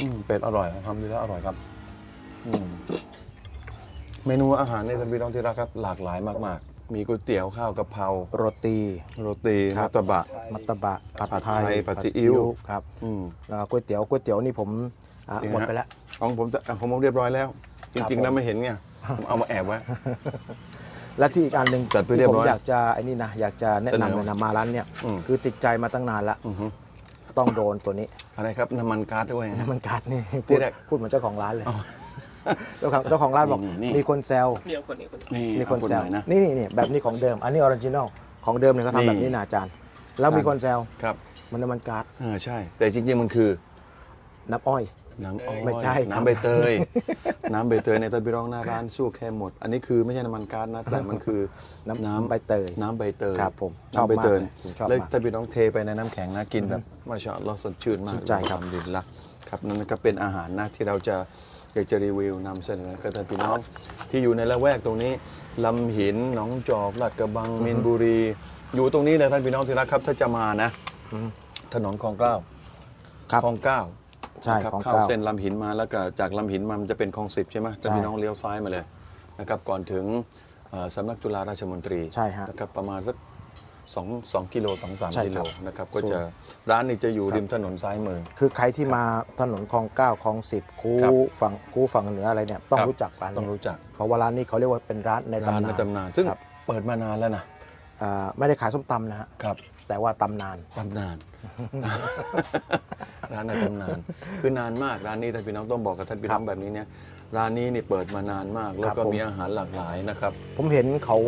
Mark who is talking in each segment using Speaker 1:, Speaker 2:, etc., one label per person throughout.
Speaker 1: อืมเป็ดอร่อยทำดีแล้วอร่อยครับอืมเมนูอาหารในท่านพี่น้องที่รักครับ หลากหลายมากๆ มีก๋วยเตี๋ยวข้าวกะเพรา
Speaker 2: โรตี
Speaker 1: โรตี
Speaker 2: ครั
Speaker 1: มั
Speaker 2: บ
Speaker 1: ตตบะ
Speaker 2: มัตตบะผัด
Speaker 1: ผัด
Speaker 2: ไท
Speaker 1: ไท
Speaker 2: ย
Speaker 1: ยผัดซีอิ๊ว
Speaker 2: ครับ
Speaker 1: อืม
Speaker 2: แล้วก๋วยเตี๋ยวก๋วยเตี๋ยวนี่ผมอะ
Speaker 1: จริง
Speaker 2: หมด
Speaker 1: ฮะ
Speaker 2: ไปแล้ว
Speaker 1: ของผมจะของผมเรียบร้อยแล้วจ
Speaker 2: ครับ
Speaker 1: ริงๆ
Speaker 2: ผม
Speaker 1: แล้วไม่เห็นไงผมเอามาแอบไว้
Speaker 2: และที่อีกอันหนึ่ง
Speaker 1: จัดไป
Speaker 2: ที่
Speaker 1: เรียบ
Speaker 2: ผม
Speaker 1: ร้อย
Speaker 2: อยากจะไอ้นี่นะอยากจะแนะ
Speaker 1: เสนอ
Speaker 2: นำเลยนะมาร้านเนี่ย
Speaker 1: อืม
Speaker 2: คือติดใจมาตั้งนานละ
Speaker 1: อือฮึ
Speaker 2: ต้องโดนตัวนี้
Speaker 1: อะไรครับน้ำมันก๊าซด้วยไง
Speaker 2: น้ำมันกัดนี่
Speaker 1: ที่
Speaker 2: พูด
Speaker 1: แรก
Speaker 2: พูดเหมือนเจ้าของร้านเลย
Speaker 1: อ๋อ
Speaker 2: เจ้าของเจ้าของร้านบอก
Speaker 1: นี่นี่
Speaker 2: มีคนแซว
Speaker 3: เดี๋ยวคนนี้คนนี้
Speaker 1: นี่
Speaker 2: มีคน
Speaker 1: เอา
Speaker 2: แซ
Speaker 1: ห
Speaker 2: ว
Speaker 1: น่อยนะ
Speaker 2: นี่นี่นี่แบบนี้ของเดิม อันนี้ออริจินอลของเดิมเนี่ยเขา
Speaker 1: นี่
Speaker 2: ทำแบบนี้นะอาจารย์ แล้วมีคนแซว
Speaker 1: ครับ
Speaker 2: มันน้ำมันก๊าซ
Speaker 1: เออใช่ แต่จริงๆมันคือ
Speaker 2: น้ำอ้อย
Speaker 1: น้ำอ้อย
Speaker 2: ไม่ใช่ครับ
Speaker 1: น้ำใบเตย น้ำใบเตยในตะบิรองหน้าร้านสู้แค่หมด อันนี้คือไม่ใช่น้ำมันก๊าซนะ แต่มันคือ
Speaker 2: น้ำ
Speaker 1: น้ำ
Speaker 2: ใบเตย
Speaker 1: น้ำใบเตย
Speaker 2: ครับผมชอบ
Speaker 1: น้ำใบเตย
Speaker 2: มากเลยผมชอบ
Speaker 1: แล้ว
Speaker 2: มาก
Speaker 1: ตะบิรองเทไปในน้ำแข็งนะกินแบบมาชาอัลลอฮ์สดชื่นมาก
Speaker 2: ชื่นใจครับ
Speaker 1: ดินละครับนั่นก็เป็นอาหารนะที่เราจะอยากจะรีวิวนำเสนอกับท่านพี่น้องที่อยู่ในละแวกตรงนี้ลำหินหนองจอกลาดกระบังมินบุรี อยู่ตรงนี้เลยท่านพี่น้องที่รักครับ ถ้าจะมานะ
Speaker 2: อืม
Speaker 1: ถนนคลองเกล้า
Speaker 2: ครับ
Speaker 1: คลองเก้า
Speaker 2: ใช่
Speaker 1: นะครับ
Speaker 2: ของ
Speaker 1: เข้า
Speaker 2: เก่า
Speaker 1: เส้นลำหินมาแล้วก็จากลำหินมามันจะเป็นคลองสิบใช่ไหมจะ
Speaker 2: ใช่
Speaker 1: พี่น้องเลี้ยวซ้ายมาเลยนะครับก่อนถึงเอ่อสำนักจุฬาราชมนตรี
Speaker 2: ใช่ฮะ
Speaker 1: นะครับประมาณสักสองสองกิโลสองสาม
Speaker 2: ใช่
Speaker 1: กิโล
Speaker 2: ครับ
Speaker 1: นะครับก็
Speaker 2: ส่วน
Speaker 1: จะร้านนี้จะอยู่ริมถนนซ้ายมือ
Speaker 2: คือใครที่มาถนนคลองเก้าคลองสิบคู
Speaker 1: ครับ
Speaker 2: ฝั่งคูฝั่งเหนืออะไรเนี่ยต้อง
Speaker 1: ครับ
Speaker 2: รู้จักร้าน
Speaker 1: ต้อง
Speaker 2: นี้
Speaker 1: รู้จัก
Speaker 2: เพราะว่าร้านนี้เขาเรียกว่าเป็นร้านใน
Speaker 1: ร้าน
Speaker 2: ตำ
Speaker 1: ใน
Speaker 2: นาน
Speaker 1: ตำนานซึ่ง
Speaker 2: ครับ
Speaker 1: เปิดมานานแล้วนะ
Speaker 2: อ่าไม่ได้ขายส้มตำนะฮะ
Speaker 1: ครับ
Speaker 2: แต่ว่าตำนาน
Speaker 1: ตำนาน ร้านในตำนาน คือนานมากร้านนี้ท่านพี่น้องต้องบอกกับท่านพี่น้องแบบนี้เนี่ยร้านนี้นี่เปิดมานานมาก แล้วก็
Speaker 2: ครับผม
Speaker 1: มีอาหารหลากหลายนะครับ
Speaker 2: ผมเห็นเขา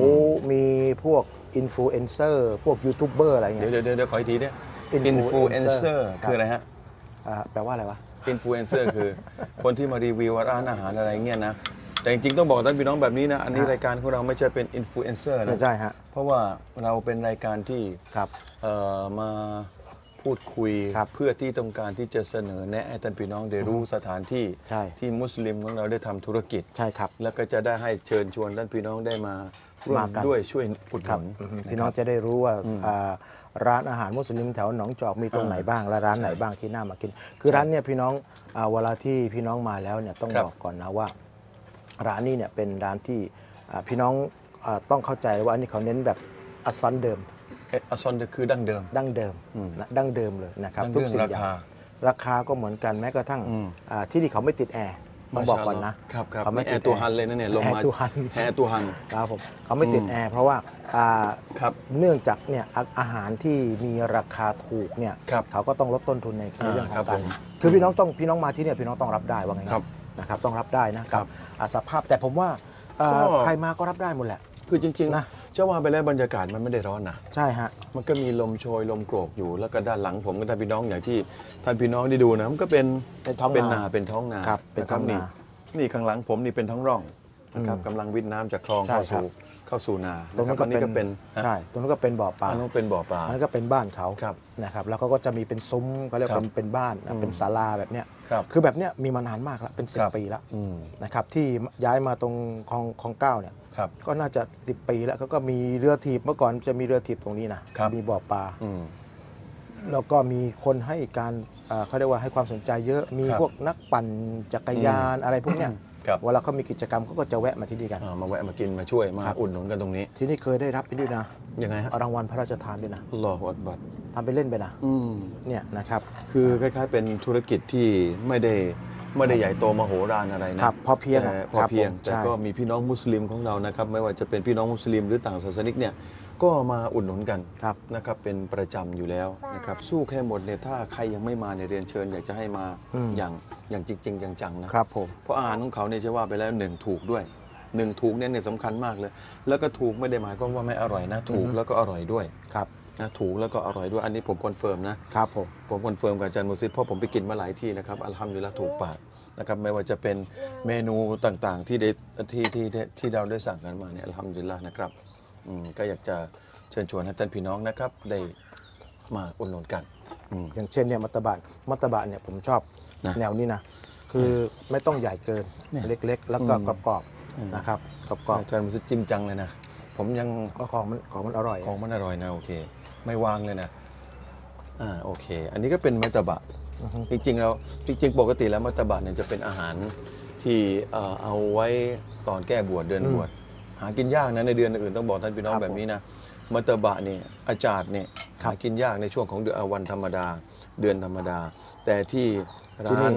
Speaker 2: มีพวกอินฟลูเอนเซอร์พวกยูทูบเบอร์อะไร
Speaker 1: เดี๋ยว
Speaker 2: เงี้ย
Speaker 1: เดี๋ยวเดี๋ยวขออีกทีเนี่ย
Speaker 2: Influencer
Speaker 1: อินฟลูเอนเซอร์
Speaker 2: ครับ
Speaker 1: คืออะไรฮะ
Speaker 2: อ่าแปลว่าอะไรวะ
Speaker 1: อินฟลูเอนเซอร์คือ คนที่มารีวิวร้านอาหารอะไรเงี้ยนะ แต่จริงๆต้องบอกกับท่านพี่น้องแบบนี้นะ อันนี้
Speaker 2: ฮะ
Speaker 1: รายการของเราไม่ใช่เป็นอินฟลูเอนเซอร์
Speaker 2: ไม่
Speaker 1: นะ
Speaker 2: ใช่ฮะ
Speaker 1: เพราะว่าเราเป็นรายการที่
Speaker 2: ครับ
Speaker 1: เอ่อมาพูดคุย
Speaker 2: ครับ
Speaker 1: เพื่อที่ต้องการที่จะเสนอแนะให้ท่านพี่น้องได้รู้สถานที่
Speaker 2: ใช่
Speaker 1: ที่มุสลิมของเราได้ทำธุรกิจ
Speaker 2: ใช่ครับ
Speaker 1: แล้วก็จะได้ให้เชิญชวนท่านพี่น้องได้มาร่วม
Speaker 2: มากัน
Speaker 1: ด้วยช่วยอุดห
Speaker 2: ครับ
Speaker 1: นุน
Speaker 2: อือฮึ
Speaker 1: นะ
Speaker 2: พี่
Speaker 1: ค
Speaker 2: น้อ
Speaker 1: รั
Speaker 2: ง
Speaker 1: บ
Speaker 2: จะได้รู้ว่าอ่าร้านอาหารมุสลิมแถวหนองจอกมีตรงไหนบ้างและร้านไหน
Speaker 1: ใช่
Speaker 2: บ้างที่น่ามากิน คือร้านเนี่ยพี่น้องอ่าเวลาที่พี่น้องมาแล้วเนี่ยต้อง
Speaker 1: ครับ
Speaker 2: บอกก่อนนะว่า ร้านนี้เนี่ยเป็นร้านที่อ่าพี่น้องอ่าต้องเข้าใจว่าอันนี้เขาเน้นแบบอัสซันเดิม
Speaker 1: เออซอนคือดั้งเดิม
Speaker 2: ดั้งเดิม
Speaker 1: อืม
Speaker 2: นะดั้งเดิมเลยนะครับ
Speaker 1: ดั้ง
Speaker 2: ทุก
Speaker 1: เดิม
Speaker 2: สิ่ง
Speaker 1: รา
Speaker 2: อย่า
Speaker 1: คา
Speaker 2: งราคาก็เหมือนกันแม้กระทั่ง
Speaker 1: อืม
Speaker 2: อ่าที่นี่เขาไม่ติดแอร์ต้องบอกก่อนนะครับ
Speaker 1: ครับ
Speaker 2: เขา
Speaker 1: ไม่
Speaker 2: ไม่
Speaker 1: แอ
Speaker 2: ติด
Speaker 1: ร์ตัวฮันเลยนะเนี่ยลงมา
Speaker 2: แอร์ตัวฮัน
Speaker 1: แอร์ตัวฮัน
Speaker 2: ครับผมเขาไม่ติด
Speaker 1: อืม
Speaker 2: แอร์เพราะว่าอ่า
Speaker 1: ครับ
Speaker 2: เนื่องจากเนี่ยอาอาหารที่มีราคาถูกเนี่ย
Speaker 1: ครับ
Speaker 2: เขาก็ต้องลดต้นทุนในในเรื่องข
Speaker 1: ครั
Speaker 2: อบงการ
Speaker 1: ผม
Speaker 2: คือพี่น้องต้องพี่น้องมาที่เนี่ยพี่น้องต้องรับได้ว่าไง
Speaker 1: ครับ
Speaker 2: นะครับต้องรับได้นะค
Speaker 1: ครั
Speaker 2: รับบอ่าสภาพแต่ผมว่าอ่า
Speaker 1: ก็
Speaker 2: ใครมาก็รับได้หมดแหละ
Speaker 1: คือจริงๆ
Speaker 2: นะ
Speaker 1: จะว่าไปแล้วบรรยากาศมันไม่ได้ร้อนนะ
Speaker 2: ใช่ฮะ
Speaker 1: มันก็มีลมโชยลมโกรกอยู่แล้วก็ด้านหลังผมก็ท่านพี่น้องอย่างที่ท่านพี่น้องได้ดูนะมันก็เป็น
Speaker 2: เป็นท้อง
Speaker 1: เป็น
Speaker 2: นา
Speaker 1: นาเป็นท้องนา
Speaker 2: ครับเป็นท้องนาะ
Speaker 1: ครับนี่ข้างหลังผมนี่เป็นท้องร่องนะครับ
Speaker 2: อืม
Speaker 1: กำลังวิทน้ำจากคลอง
Speaker 2: ใช่
Speaker 1: เข้า
Speaker 2: ครั
Speaker 1: สู่
Speaker 2: บ
Speaker 1: เข้าสู่นา
Speaker 2: ตรงนั้นก็ะ
Speaker 1: คบอั
Speaker 2: เป็น
Speaker 1: เป็นฮะ
Speaker 2: ใช่ตรงนั้นก็เป็นบ่อปลา
Speaker 1: อันนู้นเป็นบ่อปลา
Speaker 2: อันนั้นก็เป็นบ้านเขา
Speaker 1: ครับ
Speaker 2: นะครับแล้วเขาก็จะมีเป็นซุ้มเขาเรียก
Speaker 1: ครั
Speaker 2: เป็
Speaker 1: บ
Speaker 2: นเป็นบ้านนะ
Speaker 1: อืม
Speaker 2: เป็นศาลาแบบเนี้ย
Speaker 1: ครับ
Speaker 2: คือแบบเนี้ยมีมานานมากแล้วเป็นสิ
Speaker 1: ครับ
Speaker 2: ปีแล้ว
Speaker 1: อืม
Speaker 2: นะครับที่ย้ายมาตรงคลองคลองเก้าเนี่ย
Speaker 1: ครับ
Speaker 2: ก็น่าจะ10ปีแล้วเขาก็มีเรือถีบเมื่อก่อนจะมีเรือถีบตรงนี้นะครับมีบ่อปลา
Speaker 1: อืม
Speaker 2: แล้วก็มีคนให้การอ่าเขาเรียกว่าให้ความสนใจเยอะมี
Speaker 1: ครับ
Speaker 2: พวกนักปั่นจักรยานอะไรพวกเนี้ย
Speaker 1: ครับ
Speaker 2: เวลาเขามีกิจกรรมเขาก็จะแวะมาที่นี่กัน
Speaker 1: อ่ามาแวะมากินมาช่วยมา
Speaker 2: ครับ
Speaker 1: อุดหนุนกันตรงนี้
Speaker 2: ที่นี่เคยได้รับไปด้วยนะ
Speaker 1: ยังไงฮะ
Speaker 2: รางวัลพระราชทานด้วยนะ
Speaker 1: อัลลอฮฺอักบัร
Speaker 2: ทำไปเล่นไปนะ
Speaker 1: อืม
Speaker 2: เนี่ยนะครับ
Speaker 1: คือคล้ายๆเป็นธุรกิจที่ไม่ได้ไม่ได้ใหญ่โตมโหฬารอะไรนะ ครับ
Speaker 2: พอเพียง
Speaker 1: แต่
Speaker 2: อะ
Speaker 1: พอเพียง
Speaker 2: ครับผม
Speaker 1: แต่
Speaker 2: ใช่
Speaker 1: ก็มีพี่น้องมุสลิมของเรานะครับ ไม่ว่าจะเป็นพี่น้องมุสลิมหรือต่างศาสนิกเนี่ย ก็มาอุดหนุนกัน
Speaker 2: ครับ
Speaker 1: นะครับเป็นประจำอยู่แล้วนะครับสู้แค่หมดเนี่ยถ้าใครยังไม่มาในยเรียนเชิญอยากจะให้มา
Speaker 2: อืม
Speaker 1: อย่างอย่างจริงๆจังๆนะครับ
Speaker 2: ผม
Speaker 1: เพราะอาหารของเขาเนี่ยจะว่าไปแล้วหนึ่งถูกด้วยหนึ่งถูกเนี่ยเนี่ยสำคัญมากเลย แล้วก็ถูกไม่ได้หมายความว่าไม่อร่อยนะถูก
Speaker 2: อือฮึ
Speaker 1: แล้วก็อร่อยด้วย
Speaker 2: ครับ
Speaker 1: นะถูกแล้วก็อร่อยด้วยอันนี้ผมคอนเฟิร์มนะ
Speaker 2: ครับผม
Speaker 1: ผมคอนเฟิร์มกับอาจารย์มุสิตเพราะผมไปกินมาหลายที่นะครับอัลฮัมดุลิลละถูกปากนะครับไม่ว่าจะเป็นเมนูต่างๆที่ได้ที่ที่ที่ที่เราได้สั่งกันมาเนี่ยอัลฮัมดุลิลละนะครับ อืมก็อยากจะเชิญชวนให้ท่านพี่น้องนะครับ ได้มาอุดหนุนกันอืม
Speaker 2: อย่างเช่นเนี่ยมัตตบะมัตตบะเนี่ยผมชอบ
Speaker 1: นะ
Speaker 2: แนวนี้นะ คือไม่ต้องใหญ่เกิน
Speaker 1: เนี่ย
Speaker 2: เล็กๆ แล้วก็
Speaker 1: อืม
Speaker 2: กรอบ
Speaker 1: อืม
Speaker 2: ๆนะครับกรอบ
Speaker 1: อาจารย์มุสิตจริมจังเลยนะ ผมยัง
Speaker 2: ๆก็ของมันของมันอร่อย
Speaker 1: ของมันอร่อยนะโอเค ไม่วางเลยนะ อ่าโอเค อันนี้ก็เป็นเมตาบะ
Speaker 2: อือฮึ
Speaker 1: จริงๆเราจริงๆ ปกติแล้วมัตตบะเนี่ยจะเป็นอาหารที่เอ่อเอาไว้ตอนแก้บวชเดือนบวช หากินยากนะในเดือนอื่นต้องบอกท่านพี่น้อง
Speaker 2: ครับ
Speaker 1: แบบนี้นะมัตตบะเนี่ยอาจารย์เนี่ย
Speaker 2: ครั
Speaker 1: หา
Speaker 2: บ
Speaker 1: กินยากในช่วงของเดือนวันธรรมดา เดือนธรรมดา แต่ที่
Speaker 2: ที่นี่
Speaker 1: ร้าน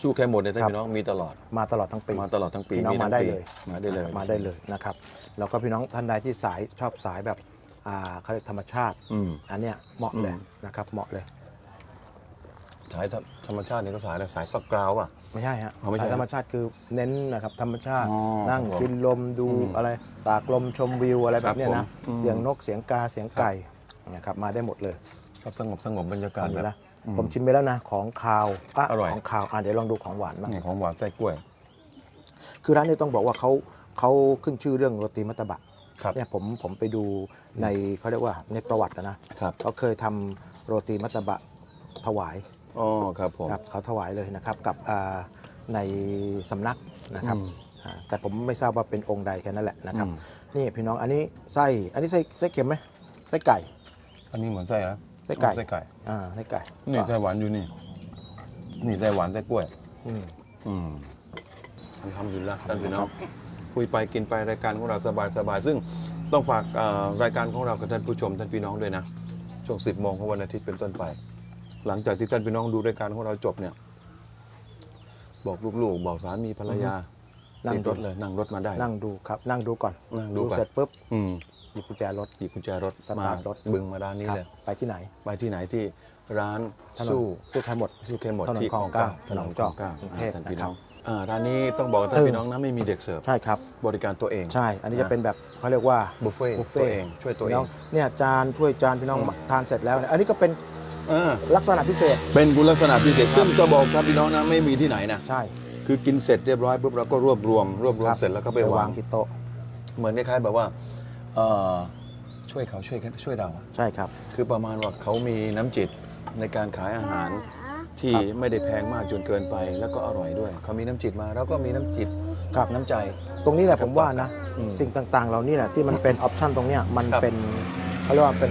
Speaker 1: สู้แค่หมดเนี่ยท่าน
Speaker 2: ครับ
Speaker 1: พี่น้องมีตลอด
Speaker 2: มาตลอดทั้งปี
Speaker 1: มาตลอดทั้งปี
Speaker 2: พี่น้อง
Speaker 1: ทั้
Speaker 2: มางได้
Speaker 1: ปี
Speaker 2: เลย
Speaker 1: มาได้เลย
Speaker 2: มาได้เลยนะครับแล้วก็พี่น้องท่านใดที่สายชอบสายแบบอ่าเขาเรียกธรรมชาติ
Speaker 1: อืม
Speaker 2: อันเนี้ยเหมาะเลย
Speaker 1: อืม
Speaker 2: นะครับเหมาะเลย
Speaker 1: สายธรรมชาตินี่ก็สายอะไรสายสกกราวอะ
Speaker 2: ไม่ใช่ฮะ
Speaker 1: อ๋อไม่ใช่
Speaker 2: สายธรรมชาติคือเน้นนะครับธรรมชาติ
Speaker 1: อ๋อ
Speaker 2: นั่ง
Speaker 1: ครับผม
Speaker 2: กินลมดู
Speaker 1: อืม
Speaker 2: อะไรตากลมชมวิวอะไรแบบเนี้ย
Speaker 1: ครั
Speaker 2: นะ
Speaker 1: บผมอืม
Speaker 2: เสียงนกเสียงกาเสียงไก่นะครับมาได้หมดเลย
Speaker 1: ชอบสงบสงบบรรยากาศ
Speaker 2: อัน
Speaker 1: แบ
Speaker 2: นี้
Speaker 1: บ
Speaker 2: นะ
Speaker 1: อืม
Speaker 2: ผมชิมไปแล้วนะของคาวะ
Speaker 1: อร่อย
Speaker 2: ของคาวอะเดี๋ยวลองดูของหวานบ้าง
Speaker 1: นี่ของหวานไส้กล้วย
Speaker 2: คือร้านนี้ต้องบอกว่าเขาเขาขึ้นชื่อเรื่องโรตีมัตตบะ
Speaker 1: ครับ
Speaker 2: เนี่ยผมผมไปดูในเขาเรียกว่าในประวัตินะ
Speaker 1: ครับ
Speaker 2: เขาเคยทำโรตีมัตตบะถวาย
Speaker 1: อ๋อครับผม
Speaker 2: ครับเขาถวายเลยนะครับกับอ่าในสำนักนะครับ
Speaker 1: อืม
Speaker 2: อ่าแต่ผมไม่ทราบว่าเป็นองค์ใดแค่นั้นแหละนะครับ
Speaker 1: อืม
Speaker 2: นี่พี่น้องอันนี้ไส้อันนี้ไส้ไส้เค็มไหมไส้ไก่
Speaker 1: อันนี้เหมือนไส้แล้ว
Speaker 2: ไส้ไก่
Speaker 1: ไส้ไก่
Speaker 2: อ่าไส้ไก่
Speaker 1: นี่ไส้หวานอยู่นี่ นี่ไส้หวานไส้กล้วย
Speaker 2: อืม
Speaker 1: อืมทำอยู่แล้วท่านพี่น้องคุยไปกินไปรายการของเราสบายสบายๆซึ่งต้องฝากเอ่อรายการของเรากับท่านผู้ชมท่านพี่น้องด้วยนะช่วง 10โมงของวันอาทิตย์เป็นต้นไป หลังจากที่ท่านพี่น้องดูรายการของเราจบเนี่ย บอกลูกๆ บอกสามีภรรยา
Speaker 2: นั่ง
Speaker 1: ติด
Speaker 2: ดู
Speaker 1: รถเลย นั่งรถมาได้
Speaker 2: นั่งดูครับ นั่งดูก่อน
Speaker 1: นั่งดูก่อน
Speaker 2: เสร็จปุ๊บ
Speaker 1: อืม
Speaker 2: หยิบกุญแจรถ
Speaker 1: หยิบกุญแจรถ
Speaker 2: ส
Speaker 1: มา
Speaker 2: ตาร์ทรถ
Speaker 1: บึงมาด้านนี้
Speaker 2: ครับ
Speaker 1: เลย
Speaker 2: ไปที่ไหน
Speaker 1: ไปที่ไหนที่ร้าน
Speaker 2: ถนน
Speaker 1: สู้
Speaker 2: สู้ใครหมด
Speaker 1: สู้เคหมด
Speaker 2: ถนน
Speaker 1: ที่
Speaker 2: คลองเก้า
Speaker 1: ถนน
Speaker 2: หนอง
Speaker 1: จ
Speaker 2: จ
Speaker 1: อ
Speaker 2: อกก
Speaker 1: เก้าก
Speaker 2: รุงเทพ
Speaker 1: ท่านพี่
Speaker 2: นะครับ
Speaker 1: น้องอ่าร้านนี้ต้องบอกกับท่าน
Speaker 2: ซึ่ง
Speaker 1: พี่น้องนะไม่มีเด็กเสิร์ฟ
Speaker 2: ใช่ครับ
Speaker 1: บริการตัวเอง
Speaker 2: ใช่ อันนี้จะเป็นแบบเขาเรียกว่า
Speaker 1: บุฟเฟ่ต์
Speaker 2: บุฟ
Speaker 1: ตัว
Speaker 2: เฟ่
Speaker 1: เองช่วยตัวเอ
Speaker 2: พี่น้องเนี่ยจานถ้วยจานพี่น้อง
Speaker 1: อืม
Speaker 2: ทานเสร็จแล้วเนี่ยอันนี้ก็เป็น
Speaker 1: อ่า
Speaker 2: ลักษณะพิเศษ
Speaker 1: เป็นคุณลักษณะพิเศษซึ่งจะบอกท่านพี่น้องนะไม่มีที่ไหนนะ
Speaker 2: ใช่
Speaker 1: คือกินเสร็จเรียบร้อยปุ๊บเราก็รวบรวม รวบรว
Speaker 2: ค
Speaker 1: ม
Speaker 2: รับ
Speaker 1: เสร็จแล้วก็ไปวาง
Speaker 2: ที่โต๊ะ
Speaker 1: เหมือนคล้ายๆแบบว่าเอ่อช่วยเขาช่วยกันช่วยเราอะ
Speaker 2: ใช่ครับ
Speaker 1: คือประมาณว่าเขามีน้ำจิตในการขายอาหาร ที่ไม่ได้แพงมากจนเกินไป แล้วก็อร่อยด้วย เขามีน้ำจิตมาแล้วก็มีน้ำจิต
Speaker 2: ครับ
Speaker 1: น้ำใจ
Speaker 2: ตรงนี้แหละผมว่านะ
Speaker 1: อืม
Speaker 2: สิ่งต่างๆเรานี่แหละที่มันเป็นออปชันตรงเนี้ยมัน
Speaker 1: ครับ
Speaker 2: เป็นเขาเรียกว่าเป็น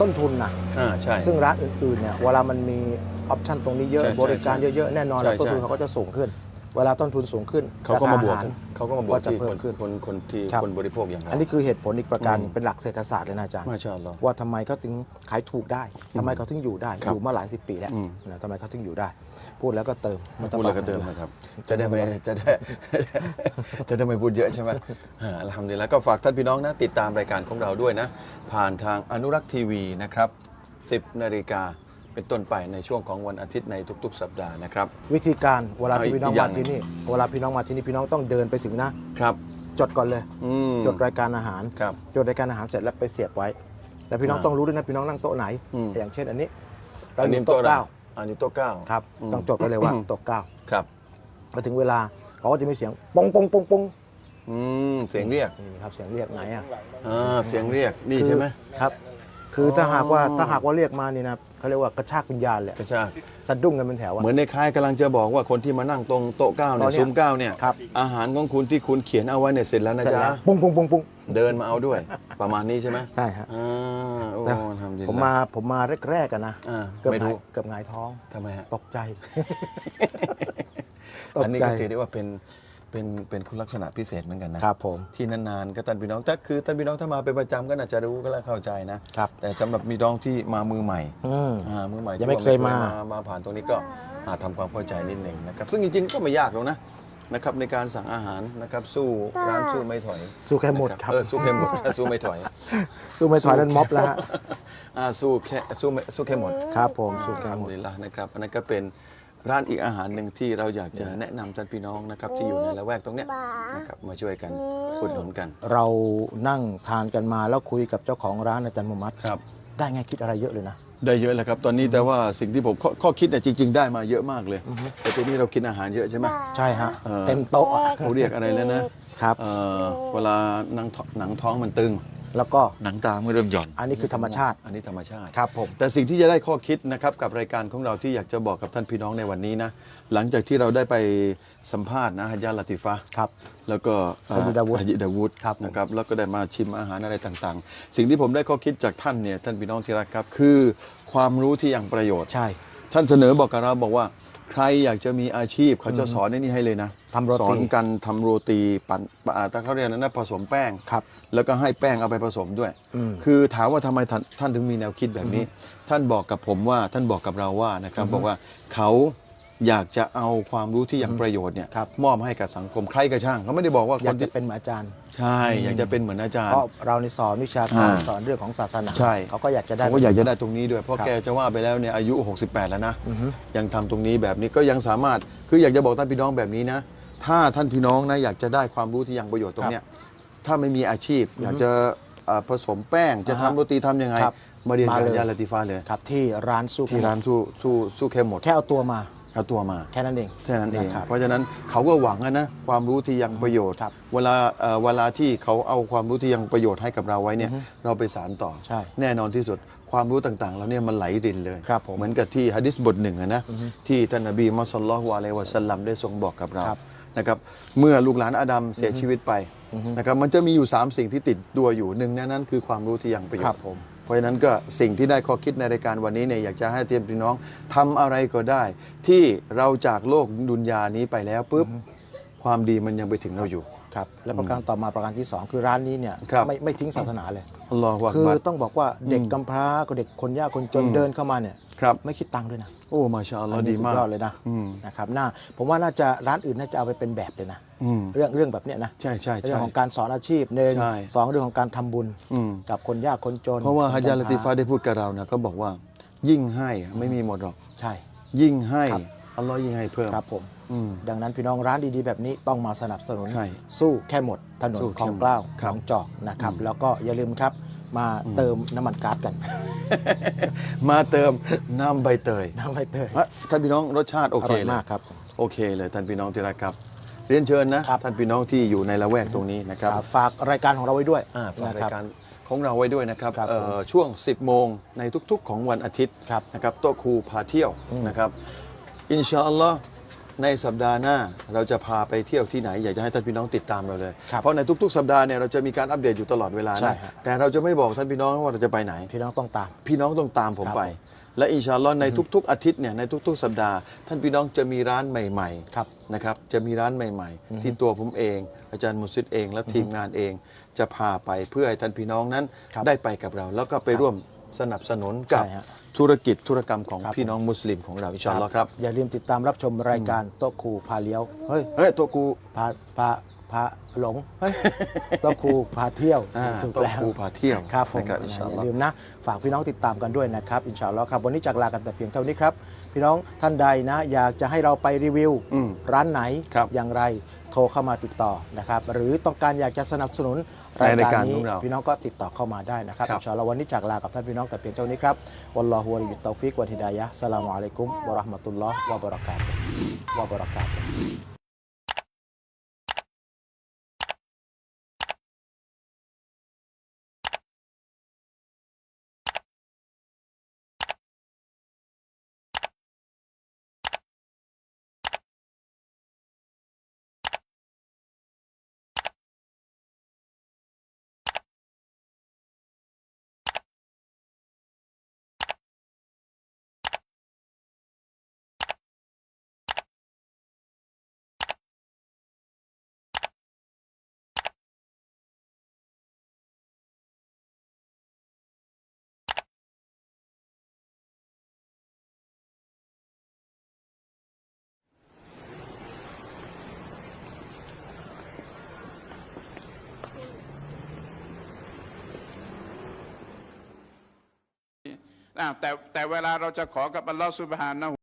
Speaker 2: ต้นทุนนะ
Speaker 1: อ่าใช่
Speaker 2: ซึ่งร้านอื่นๆเนี่ยเวลามันมีออปชันตรงนี้เยอะ
Speaker 1: ใช่ใช่
Speaker 2: บริการเยอะๆแน่นอน
Speaker 1: ใช่
Speaker 2: แล้วต้นทุน
Speaker 1: ใช่
Speaker 2: เขาก็จะสูงขึ้น เวลาต้นทุนสูงขึ้น
Speaker 1: เขาก็มาบวก
Speaker 2: รคอหร
Speaker 1: เขาก็มาบวก
Speaker 2: ก็จะ
Speaker 1: ที่
Speaker 2: เพิ่
Speaker 1: ค
Speaker 2: ม
Speaker 1: น
Speaker 2: ขึ้น
Speaker 1: คนคนที่
Speaker 2: ครับ
Speaker 1: คนบริโภคอย่างเรา
Speaker 2: อันนี้คือเหตุผลอีกประการหนึ่
Speaker 1: อื
Speaker 2: ง
Speaker 1: ม
Speaker 2: เป็นหลักเศรษฐศาสตร์เลยนะอาจารย์
Speaker 1: มาชาอัลลอฮ์
Speaker 2: ว่าทำไมเขาถึงขายถูกได้ทำไมเขาถึงอยู่ได้
Speaker 1: ครับ
Speaker 2: อยู่มาหลายสิบปีแล้ว
Speaker 1: อืม
Speaker 2: นะทำไมเขาถึงอยู่ได้ พูดแล้วก็เติม
Speaker 1: มาพูดแล้วก็เดิมนะครับ จะได้ไม่จะได้ จะได้ไม่พูดเยอะใช่ไหมอ่าอัลฮัมดุลิลละก็ฝากท่านพี่น้องนะ ติดตามรายการของเราด้วยนะ ผ่านทางอนุรักษ์ทีวีนะครับ 10นาฬิกา เป็นต้นไปในช่วงของวันอาทิตย์ในทุก ๆ สัปดาห์นะครับ
Speaker 2: วิธีการเวลาที่
Speaker 1: เอาอีก
Speaker 2: พี่น้อง
Speaker 1: อย่ามา
Speaker 2: งที่นี่เวลาพี่น้องมาที่นี่พี่น้องต้องเดินไปถึงนะ
Speaker 1: ครับ
Speaker 2: จดก่อนเลย
Speaker 1: อืม
Speaker 2: จดรายการอาหาร
Speaker 1: ครับ
Speaker 2: จดรายการอาหารเสร็จแล้วไปเสียบไว้แล้วพี่น้อง
Speaker 1: อ่า
Speaker 2: ต้องรู้ด้วยนะพี่น้องนั่งโต๊ะไหน
Speaker 1: อืม
Speaker 2: อย่างเช่นอันนี้
Speaker 1: อันนี้
Speaker 2: โต๊ะ
Speaker 1: โต๊ะ
Speaker 2: เก้า
Speaker 1: อันนี้โต๊ะเก้า
Speaker 2: ครับ
Speaker 1: อืม
Speaker 2: ต้องจดไว้เลยว่า
Speaker 1: อืม
Speaker 2: โต๊ะเก้า
Speaker 1: ครับ
Speaker 2: พอถึงเวลาเขาก็จะมีเสียงปงปงปงปง
Speaker 1: อืมเสียงเรียก
Speaker 2: นี่ครับเสียงเรียกไหนอะ
Speaker 1: อ่าเสียงเรียกนี่
Speaker 2: คือ
Speaker 1: ใช่ไหม
Speaker 2: ครับ คือถ้า
Speaker 1: อ๋อ
Speaker 2: หากว่าถ้าหากว่าเรียกมานี่นะ เขาเรียกว่ากระชากวิญญาณแหละ
Speaker 1: กระชาก
Speaker 2: สะดุ้งกันเป็นแถวอะ
Speaker 1: เหมือนในคล้ายกำลังจะบอกว่าคนที่มานั่งตรงโต๊ะเก้าเนี่
Speaker 2: โต๊ะ
Speaker 1: ย
Speaker 2: เนี่ย
Speaker 1: ซุ้มเก้าเนี่ย
Speaker 2: ครับ
Speaker 1: อาหารของคุณที่คุณเขียนเอาไว้เนี่ยเสร็จแล้วนะ
Speaker 2: เสร็จ
Speaker 1: จ๊ะ
Speaker 2: แล้วปุ้งปุ้งปุ้งปุ้ง
Speaker 1: เดินมาเอาด้วย ประมาณนี้ใช่ไหม
Speaker 2: ใช่ฮะ
Speaker 1: อ่าโอ้
Speaker 2: แต่
Speaker 1: ทำดี
Speaker 2: ผมมาผมมาแรกๆกันนะ
Speaker 1: อ่า
Speaker 2: เกือบ
Speaker 1: ไม่
Speaker 2: หงาย
Speaker 1: รู้
Speaker 2: เกือบหงายท้อง
Speaker 1: ทำไมฮะ
Speaker 2: ตกใจต
Speaker 1: อั
Speaker 2: ก
Speaker 1: นนี้
Speaker 2: ใจ
Speaker 1: ก็ถือได้ว่าเป็น เป็นเป็นคุณลักษณะพิเศษเหมือนกันนะครับ
Speaker 2: ผม
Speaker 1: ที่นานๆก็ท่านพี่น้องถ้าคือท่านพี่น้องถ้ามาเป็นประจำก็น่าจะรู้ก็แล้วเข้าใจนะครับ แต่สำหรับมีน้องที่มามือใหม่
Speaker 2: อืม
Speaker 1: อ่ามือใหม่
Speaker 2: ยังไม่
Speaker 1: ที่ว่า
Speaker 2: เคยมา
Speaker 1: มาผ่านตรงนี้ก็อ่าทำความเข้าใจนิดหนึ่งนะครับ ซึ่งจริงๆก็ไม่ยากหรอกนะนะครับในการสั่งอาหารนะครับสู้ร้านสู้ไม่ถอย
Speaker 2: สู้แค่หมด
Speaker 1: นะครับ เออสู้แค่หมด สู้ไม่ถอย
Speaker 2: สู้ไม่ถอยนั้นม็อบแล้วฮะ
Speaker 1: อ่าสู้แค่สู้ไม่สู้แค่หมด
Speaker 2: ครับผมสู้แค่
Speaker 1: อัลฮัม
Speaker 2: หมด
Speaker 1: ดุลิลละนะครับอันนั้นก็เป็น ร้านอีกอาหารหนึ่งที่เราอยากจะแนะนำท่านพี่น้องนะครับที่อยู่ในละแวกตรงเนี้ยนะครับมาช่วยกันอุดหนุนกัน
Speaker 2: เรานั่งทานกันมาแล้วคุยกับเจ้าของร้านอาจารย์มุฮัมมัด
Speaker 1: ครับ
Speaker 2: ได้ไงคิดอะไรเยอะเลยนะ
Speaker 1: ได้เยอะแล้วครับ ตอนนี้แต่ว่าสิ่งที่ผมข้อข้อคิดเนี่ยจริง ๆ ได้มาเยอะมากเลยแต่ทีนี้เรากินอาหารเยอะใช่ไหม
Speaker 2: ใช่ฮะ
Speaker 1: เออ
Speaker 2: เต็มโต๊ะอะ
Speaker 1: เขาเรียกอะไรแล้วนะ ครับ เอ่อเวลาหนังท้องหนังท้องมันตึง
Speaker 2: แล้วก็
Speaker 1: หนังตามันเริ่มหย่อน
Speaker 2: อันนี้คือธรรมชาติ
Speaker 1: อันนี้ธรรมชาติ
Speaker 2: ครับผม
Speaker 1: แต่สิ่งที่จะได้ข้อคิดนะครับกับรายการของเราที่อยากจะบอกกับท่านพี่น้องในวันนี้นะ หลังจากที่เราได้ไปสัมภาษณ์นะฮัจญาลาติฟะ
Speaker 2: ครับ
Speaker 1: แล้วก็เอ่อ
Speaker 2: ฮัจญดาวูด
Speaker 1: ฮัจญดาวูด
Speaker 2: ครับผม
Speaker 1: นะครับแล้วก็ได้มาชิมอาหารอะไรต่างๆ สิ่งที่ผมได้ข้อคิดจากท่านเนี่ยท่านพี่น้องที่รักครับคือความรู้ที่ยังประโยชน์
Speaker 2: ใช่
Speaker 1: ท่านเสนอบอกกับเราบอกว่า ใครอยากจะมีอาชีพเขาจะสอนในนี่ให้เลยนะ
Speaker 2: ทำโรตี
Speaker 1: สอนกันทำโรตีปั่นอ่าถ้าเขาเรียนนั้นนะผสมแป้ง
Speaker 2: ครับ
Speaker 1: แล้วก็ให้แป้งเอาไปผสมด้วย
Speaker 2: อืม
Speaker 1: คือถามว่าทำไมท่านท่านถึงมีแนวคิดแบบนี้ ท่านบอกกับผมว่าท่านบอกกับเราว่านะครับบอกว่าเขาอยากจะเอาความรู้ที่ยังประโยชน์เนี่ย
Speaker 2: ครับ
Speaker 1: มอบให้กับสังคมใครก็ช่างเขาไม่ได้บอกว่า
Speaker 2: อ
Speaker 1: ค
Speaker 2: ยาก
Speaker 1: น
Speaker 2: จะ
Speaker 1: ที่
Speaker 2: เป็นเหมือนอาจารย์
Speaker 1: ใช่อยากจะเป็นเหมือนอาจาร
Speaker 2: เพ
Speaker 1: ย์
Speaker 2: ราะเราในสอนวิชาการ
Speaker 1: อ่า
Speaker 2: สอนเรื่องของศาสนา
Speaker 1: ใช่
Speaker 2: เขาก็อยากจะได้
Speaker 1: เขาก็อยากจะได้ตรงนี้ด้วย เพราะ
Speaker 2: ครับ
Speaker 1: แกจะว่าไปแล้วเนี่ยอายุ 68 แล้วนะ
Speaker 2: อือฮึ
Speaker 1: ยังทำตรงนี้แบบนี้ก็ยังสามารถคืออยากจะบอกท่านพี่น้องแบบนี้นะ ถ้าท่านพี่น้องนะอยากจะได้ความรู้ที่ยังประโยชน์ตรงเนี้ยถ้าไม่มีอาชีพ อยากจะเอ่อผสมแป้งจะ
Speaker 2: อ่า
Speaker 1: ทำ
Speaker 2: ฮะ
Speaker 1: โรตีทำยังไง
Speaker 2: ครับ
Speaker 1: มาเรียน
Speaker 2: มา
Speaker 1: กับ
Speaker 2: เลย
Speaker 1: ยาลาติฟ้าเลย
Speaker 2: ครับที่ร้านสู้
Speaker 1: ที่ร้านสู้สู้สู้เข้มหมด
Speaker 2: แค่เอาตัวมา
Speaker 1: เอาตัวมา
Speaker 2: แค่นั้นเอง
Speaker 1: แค่นั้นเอง
Speaker 2: นะครับ
Speaker 1: เพราะฉะนั้นเขาก็หวังอะนะความรู้ที่ยังประโยชน์
Speaker 2: ครับ
Speaker 1: เวลาเอ่อเวลาที่เขาเอาความรู้ที่ยังประโยชน์ให้กับเราไว้เนี่ยเราไปสานต่อ
Speaker 2: ใช่
Speaker 1: แน่นอนที่สุดความรู้ต่างๆแล้วเนี่ยมันไหลรินเลย
Speaker 2: ครับผม
Speaker 1: เหมือนกับที่ฮะดิษบทหนึ่งอะนะที่ท่านนบีมุฮัมมัดศ็อลลัลลอฮุอะลัยฮิวะสัลลัมได้ทรงบอกกับเรา
Speaker 2: ครับ
Speaker 1: นะครับเมื่อลูกหลานอาดัมเสียชีวิตไปนะครับมันจะมีอยู่ 3 สิ่งที่ติดตัวอยู่หนึ่งในนั้นคือความรู้ที่ยังประโย
Speaker 2: ครั
Speaker 1: ช
Speaker 2: บ
Speaker 1: น์
Speaker 2: ผม
Speaker 1: เพราะฉะนั้นก็สิ่งที่ได้ข้อคิดในรายการวันนี้เนี่ยอยากจะให้เตรียมพี่น้องทำอะไรก็ได้ ที่เราจากโลกดุนยานี้ไปแล้วปุ๊บความดีมันยังไปถึงเราอยู่
Speaker 2: ครับและประการต่อมาประการที่ 2 คือร้านนี้เนี่ย
Speaker 1: ครับ
Speaker 2: ไม่ไม่ทิ้งศาสนาเลย
Speaker 1: อัลลอฮฺวะ
Speaker 2: คือ
Speaker 1: บัด
Speaker 2: ต้องบอกว่าเด็กกำพร้ากับเด็กคนยากคนจน
Speaker 1: อืม
Speaker 2: เดินเข้ามาเนี่ย
Speaker 1: ครับ
Speaker 2: ไม่คิดตังค์ด้วยนะ
Speaker 1: โอ้มาชาอัลลอฮ์
Speaker 2: น
Speaker 1: ดี
Speaker 2: นี้สุ
Speaker 1: มาก
Speaker 2: ยอดเลยนะ
Speaker 1: อืม
Speaker 2: นะครับน่าผมว่าน่าจะร้านอื่นน่าจะเอาไปเป็นแบบเลยนะ
Speaker 1: อืม
Speaker 2: เรื่องเรื่องแบบเนี้ยนะ
Speaker 1: ใช่ใช่
Speaker 2: เรื่
Speaker 1: ใช่
Speaker 2: องของการสอนอาชีพหนึ่ง
Speaker 1: ใช่
Speaker 2: สองเรื่องของการทำบุญ
Speaker 1: อืม
Speaker 2: กับคนยากคนจน
Speaker 1: เพราะว่า
Speaker 2: คน
Speaker 1: ฮะญาลาติฟ้า
Speaker 2: กำพร้
Speaker 1: ได้พูดกับเรานะก็บอกว่า ยิ่งให้อะไม่มีหมดหรอก
Speaker 2: ใช่
Speaker 1: ยิ่งให้
Speaker 2: ครับ
Speaker 1: อัลลอฮ์ยิ่งให้เพิ่ม
Speaker 2: ครับผม
Speaker 1: อืม
Speaker 2: ดังนั้นพี่น้องร้านดีๆแบบนี้ต้องมาสนับสนุน
Speaker 1: ใช่
Speaker 2: สู้แค่หมดถนน
Speaker 1: สู้
Speaker 2: คลอง
Speaker 1: แค่หมด
Speaker 2: เกล้า
Speaker 1: ครับ
Speaker 2: หนองจอกนะครับ
Speaker 1: อืม
Speaker 2: แล้วก็อย่าลืมครับ มาเติมน้ำมันก๊าซกัน
Speaker 1: มาเติมน้ำใบเตย
Speaker 2: น้ำใบเตย
Speaker 1: ฮะท่านพี่น้องรสชาติโอ
Speaker 2: อ
Speaker 1: เค
Speaker 2: ร่อย
Speaker 1: เลย
Speaker 2: มากครับ
Speaker 1: โอเคเลยท่านพี่น้องที่รักครับ เรียนเชิญนะ ครับ ท่านพี่น้องที่อยู่ในละแวกตรงนี้นะครับ
Speaker 2: อ่าฝากรายการของเราไว้ด้วย
Speaker 1: อ่าฝาก
Speaker 2: นะ
Speaker 1: รา
Speaker 2: ค
Speaker 1: ย
Speaker 2: บ
Speaker 1: การของเราไว้ด้วยนะครับ
Speaker 2: ครับ
Speaker 1: เอ่อช่วง 10 โมงในทุกๆ ของวันอาทิตย์
Speaker 2: ครับ
Speaker 1: นะครับโต๊ะครูพาเที่ยว
Speaker 2: อืม
Speaker 1: นะครับ อินชาอัลลอฮ์ ในสัปดาห์หน้าเราจะพาไปเที่ยวที่ไหน อยากจะให้ท่านพี่น้องติดตามเราเลย
Speaker 2: ครับ
Speaker 1: เพราะในทุกๆ สัปดาห์เนี่ยเราจะมีการอัปเดตอยู่ตลอดเวลา
Speaker 2: ใช่
Speaker 1: นะ
Speaker 2: ฮะ
Speaker 1: แต่เราจะไม่บอกท่านพี่น้องว่าเราจะไปไหน
Speaker 2: พี่น้องต้องตาม
Speaker 1: พี่น้องต้องตามผม
Speaker 2: ครับ
Speaker 1: ไป และอินชาอัลลอฮ์ในทุก ๆ อาทิตย์เนี่ยในทุก ๆ สัปดาห์ ท่านพี่น้องจะมีร้านใหม่ๆ
Speaker 2: ครับ
Speaker 1: นะครับจะมีร้านใหม่ๆ ที่ตัวผมเอง อาจารย์มุสิดเองและทีมงานเอง จะพาไปเพื่อให้ท่านพี่น้องนั้น
Speaker 2: ครับ
Speaker 1: ได้ไปกับเรา แล้วก็ไปร่วม สนับสนุนกับ
Speaker 2: ใช่ฮะ
Speaker 1: ธุรกิจธุรกรรมของ
Speaker 2: ครับ
Speaker 1: พี่น้องมุสลิมของเราอินชาอัลลอฮ์ครับ
Speaker 2: อย่าลืมติดตามรับชมรายการโต๊ะครูพาเลี้ยวเฮ้ย
Speaker 1: เฮ้ยตัวกู
Speaker 2: พาพาพาหลงเฮ้ยโต๊ะครูพาเที่ยว
Speaker 1: อ่า
Speaker 2: ถูก
Speaker 1: โต๊ะ
Speaker 2: แล้ว
Speaker 1: ครูพาเที่ยว
Speaker 2: ครับผม
Speaker 1: นะครับอินชาอัล
Speaker 2: อ
Speaker 1: ลอฮ์
Speaker 2: ย่าลืมนะ ฝากพี่น้องติดตามกันด้วยนะครับ อินชาอัลลอฮ์ครับ วันนี้จากลากันแต่เพียงเท่านี้ครับ พี่น้องท่านใดนะ อยากจะให้เราไปรีวิว
Speaker 1: อืม
Speaker 2: ร้านไหน
Speaker 1: ครับ
Speaker 2: อย่างไร โทรเข้ามาติดต่อนะครับ หรือต้องการอยากจะสนับสนุนราย
Speaker 1: ในราย
Speaker 2: กา
Speaker 1: การร
Speaker 2: นี้
Speaker 1: ของเรา
Speaker 2: พี่น้องก็ติดต่อเข้ามาได้นะครับ
Speaker 1: ครับ
Speaker 2: อินชาอัลลอฮ์วันนี้จากลากับท่านพี่น้องแต่เพียงเท่านี้ครับวัลลอฮุวะลิยุตตอฟิกวะฮิดายะฮ์สลามุอะลัยกุมวะเราะห์มะตุลลอฮ์วะบะเราะกาตุฮ์วะบะเราะกาตุ
Speaker 3: แต่แต่เวลาเราจะขอกับอัลลอฮฺสุบฮานะ